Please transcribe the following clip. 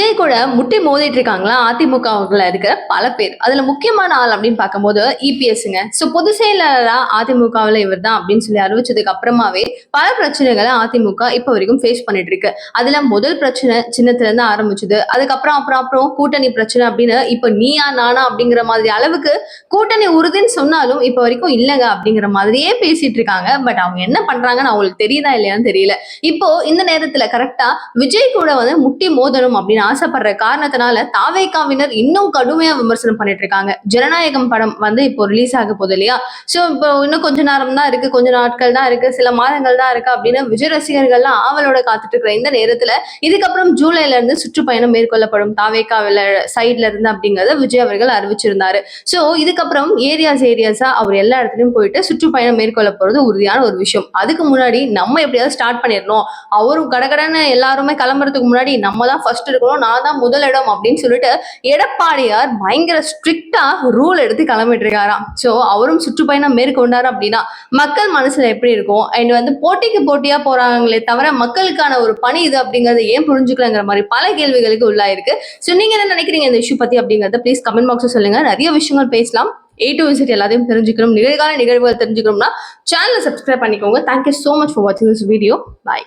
விஜய் கூட முட்டி மோதிட்டு இருக்காங்களா அதிமுகவுக்குள்ள இருக்கிற பல பேர். அதுல முக்கியமான ஆள் அப்படின்னு பார்க்கும்போது இபிஎஸ்ங்க. ஸோ பொதுச் செயலாளரா அதிமுகவில் இவர் தான் அப்படின்னு சொல்லி அறிவிச்சதுக்கு அப்புறமாவே பல பிரச்சனைகளை அதிமுக இப்போ வரைக்கும் ஃபேஸ் பண்ணிட்டு இருக்கு அதுல முதல் பிரச்சனை சின்னத்துல இருந்து ஆரம்பிச்சது. அதுக்கப்புறம் அப்புறம் அப்புறம் கூட்டணி பிரச்சனை அப்படின்னு இப்போ நீயா நானா அப்படிங்கிற மாதிரி அளவுக்கு கூட்டணி உறுதின்னு சொன்னாலும் இப்போ வரைக்கும் இல்லைங்க அப்படிங்கிற மாதிரியே பேசிட்டு இருக்காங்க பட் அவங்க என்ன பண்றாங்கன்னு அவங்களுக்கு தெரியுதா இல்லையான்னு தெரியல. இப்போ இந்த நேரத்துல கரெக்டா விஜய் கூட வந்து முட்டி மோதணும் அப்படின்னு ஆசைப்படுற காரணத்தினால தாவேகாவினர் இன்னும் கடுமையா விமர்சனம் பண்ணிட்டு இருக்காங்க ஜனநாயகம் படம் வந்து இப்போ ரிலீஸ் ஆக போகுது இல்லையா? ஸோ இப்போ இன்னும் கொஞ்ச நேரம் தான் இருக்கு கொஞ்ச நாட்கள் தான் இருக்கு சில மாதங்கள் தான் இருக்கு அப்படின்னு விஜய் ரசிகர்கள்லாம் ஆவலோட காத்துட்டு இருக்கிற இந்த நேரத்துல இதுக்கப்புறம் ஜூலைல இருந்து சுற்றுப்பயணம் மேற்கொள்ளப்படும் தாவேகாவில சைட்ல இருந்து அப்படிங்கறத விஜய் அவர்கள் அறிவிச்சிருந்தாரு. ஸோ இதுக்கப்புறம் ஏரியாஸ் ஏரியாஸா அவர் எல்லா இடத்துலயும் போயிட்டு சுற்றுப்பயணம் மேற்கொள்ள போறது உறுதியான ஒரு விஷயம். அதுக்கு முன்னாடி நம்ம எப்படியாவது ஸ்டார்ட் பண்ணிடணும். அவரும் கடகடன்னு எல்லாருமே கிளம்புறதுக்கு முன்னாடி நம்ம தான் ஃபர்ஸ்ட் இருக்கணும் நான் தான் முதலிடம் அப்படின்னு சொல்லிட்டு எடப்பாடியார் பயங்கர ஸ்ட்ரிக்டா ரூல் எடுத்து கிளம்பிட்டு இருக்காராம் ஸோ அவரும் சுற்றுப்பயணம் மேற்கொண்டார் அப்படின்னா மக்கள் மனசுல எப்படி இருக்கும்? அண்ட் வந்து போட்டிக்கு போட்டியா போறாங்களே தவிர மக்களுக்கான ஒரு பணி இது அப்படிங்கறத ஏன் புரிஞ்சுக்கலங்கிற மாதிரி பல கேள்விகளுக்கு உள்ளாயிருக்கு. ஸோ நீங்க என்ன நினைக்கிறீங்க இந்த இஷ்யூ பத்தி அப்படிங்கறத ப்ளீஸ் கமெண்ட் பாக்ஸ் சொல்லுங்க. நிறைய விஷயங்கள் பேசலாம். ஏ டு விசிட் எல்லாத்தையும் தெரிஞ்சுக்கணும். நிகழ்கால நிகழ்வுகள் தெரிஞ்சுக்கணும்னா சேனலை சப்ஸ்கிரைப் பண்ணிக்கோங்க. Thank you so much for வாட்சிங் திஸ் வீடியோ பாய்